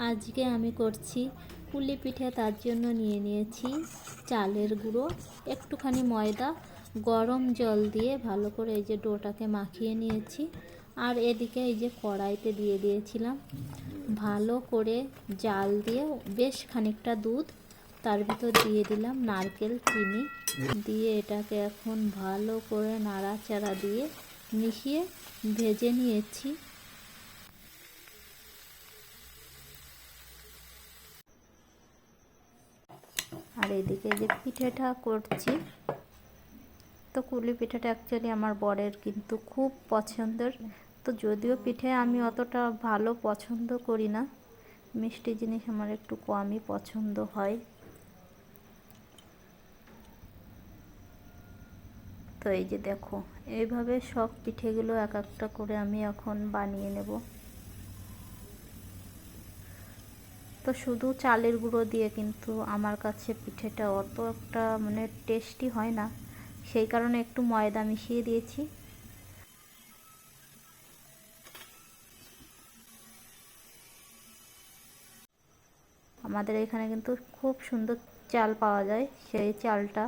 আজকে আমি করছি পুলি পিঠে তার জন্য নিয়ে নিয়েছি চালের গুঁড়ো, একটুখানি ময়দা, গরম জল দিয়ে ভালো করে এই যে ডোটাকে মাখিয়ে নিয়েছি আর এদিকে এই যে কড়াইতে দিয়ে দিয়েছিলাম ভালো করে জাল দিয়ে বেশ খানিকটা দুধ, তার ভিতর দিয়ে দিলাম নারকেল চিনি দিয়ে এটাকে এখন ভালো করে নাড়াচাড়া দিয়ে মিশিয়ে ভেজে নিয়েছি। আর এদিকে যে পিঠেটা করছি, তো কুলি পিঠেটা অ্যাকচুয়ালি আমার বরের কিন্তু খুব পছন্দের। তো যদিও পিঠে আমি অতটা ভালো পছন্দ করি না, মিষ্টি জিনিস আমার একটু কমই পছন্দ হয়। তো এই যে দেখো, এইভাবে সব পিঠেগুলো এক একটা করে আমি এখন বানিয়ে নেব। তো শুধু চালের গুঁড়ো দিয়ে কিন্তু আমার কাছে পিঠেটা অত একটা মানে টেস্টি হয় না। সেই কারণে একটু ময়দা মিশিয়ে দিয়েছি। আমাদের এখানে কিন্তু খুব সুন্দর চাল পাওয়া যায়। সেই চালটা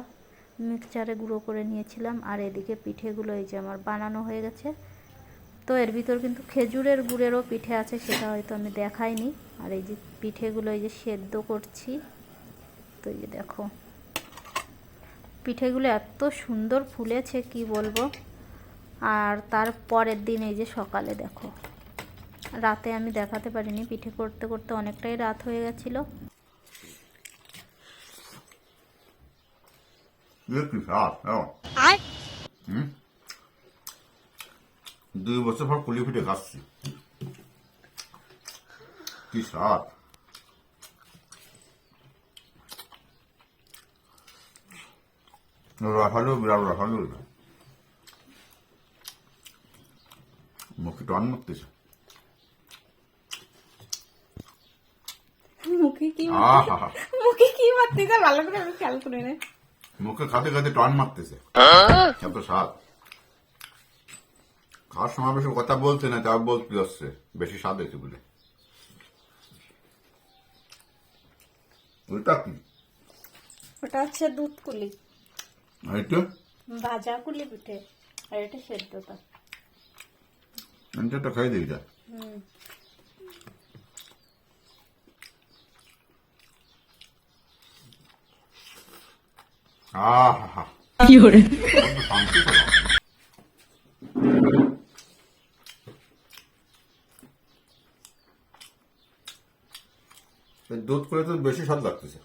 মিক্সচারে গুঁড়ো করে নিয়েছিলাম। আর এদিকে পিঠেগুলো এই যে আমার বানানো হয়ে গেছে। তো এর ভিতর কিন্তু খেজুরের গুড়েরও পিঠে আছে সেটা হয়তো আমি দেখাইনি। আর এই যে পিঠেগুলো এই যে সেদ্ধ করছি তো এই যে দেখো। পিঠেগুলো এত সুন্দর ফুলেছে কি বলব? আর তার পরের দিন এই যে সকালে দেখো। রাতে আমি দেখাতে পারিনি পিঠে করতে করতে অনেকটাই রাত হয়ে গেছিল. হুম? দুই বছর পর পুলি পিঠে খাচ্ছি। কি স্বাদ। বিরাট মুখে টন মারতেছে। মুখে কি আহা। মুখে কি মারতেছে ভালো করে খেয়াল করে নে। মুখে খাতে খাতে টন মারতেছে। এত স্বাদ। খাওয়ার সময় বেশি কথা বলছে না তাও বলতে যাচ্ছে বেশি স্বাদ হয়েছে বলে। ওইটা কি? ওটা হচ্ছে দুধ কুলি। এটা? ভাজা কুলি পিঠে আর এটা সেদ্ধটা। এটা খাই দিই যা হুম। আহা। শান্তি পেলাম। দুধ করে তো বেশি স্বাদ লাগতেছে।